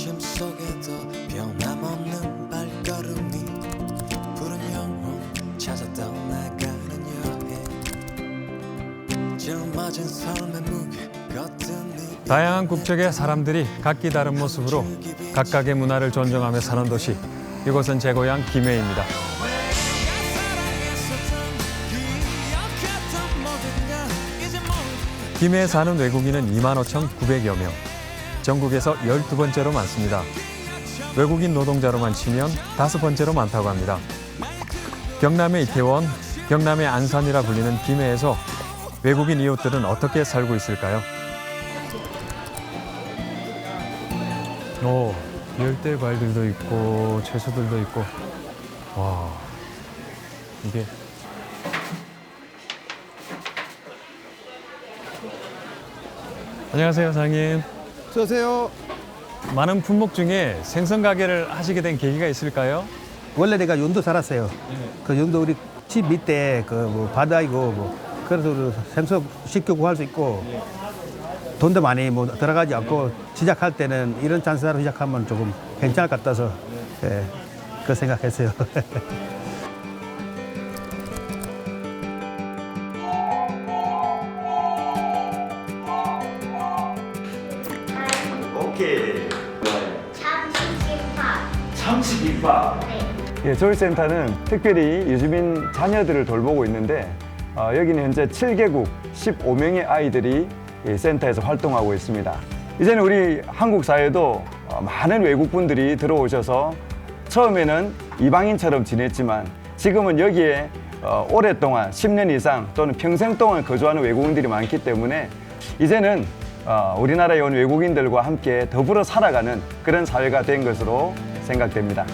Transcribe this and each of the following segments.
어둠 속에도 변함없는 발걸음이 푸른 영혼 찾아 떠나가는 여행 짊어진 삶의 무게 네 다양한 국적의 사람들이 각기 다른 모습으로 각각의 문화를 존중하며 사는 도시. 이곳은 제 고향 김해입니다. 김해에 사는 외국인은 2만 5,900여 명. 전국에서 12번째로 많습니다. 외국인 노동자로만 치면 다섯 번째로 많다고 합니다. 경남의 이태원, 경남의 안산이라 불리는 김해에서 외국인 이웃들은 어떻게 살고 있을까요? 오, 열대 과일들도 있고 채소들도 있고 와 이게 안녕하세요 사장님 어서오세요. 많은 품목 중에 생선 가게를 하시게 된 계기가 있을까요? 원래 내가 연도 살았어요. 그 연도 우리 집 밑에 그뭐 바다이고 뭐 그래서 생선 쉽게 구할 수 있고 돈도 많이 뭐 들어가지 않고 시작할 때는 이런 찬스로 시작하면 조금 괜찮을 것 같아서 예, 그 생각했어요. 32과. 예, 서울센터는 특별히 유주민 자녀들을 돌보고 있는데 어, 여기는 현재 7개국 15명의 아이들이 이 센터에서 활동하고 있습니다. 이제는 우리 한국 사회도 어, 많은 외국분들이 들어오셔서 처음에는 이방인처럼 지냈지만 지금은 여기에 어, 오랫동안 10년 이상 또는 평생 동안 거주하는 외국인들이 많기 때문에 이제는 어, 우리나라에 온 외국인들과 함께 더불어 살아가는 그런 사회가 된 것으로 생각됩니다.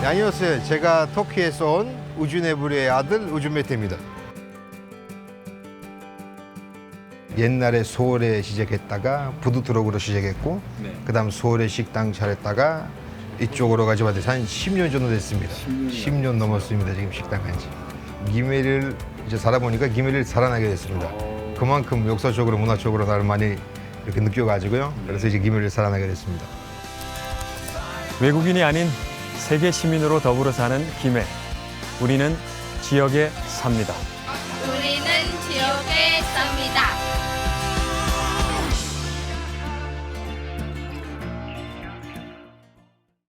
네, 안녕하세요. 제가 터키에서 온 우주네브리의 아들 우주메테입니다. 옛날에 서울에 시작했다가 푸드트럭으로 시작했고 그다음 서울에 식당 차렸다가 이쪽으로 가지고 왔는데 한 10년 정도 됐습니다. 10년, 10년 넘었습니다. 지금 식당 간지. 김해를 이제 살아보니까 김해를 살아나게 됐습니다. 오. 그만큼 역사적으로 문화적으로 나를 많이 이렇게 느껴가지고요. 네. 그래서 이제 김해를 살아나게 됐습니다. 외국인이 아닌 세계 시민으로 더불어 사는 김해. 우리는 지역에 삽니다. 우리는 지역에 삽니다.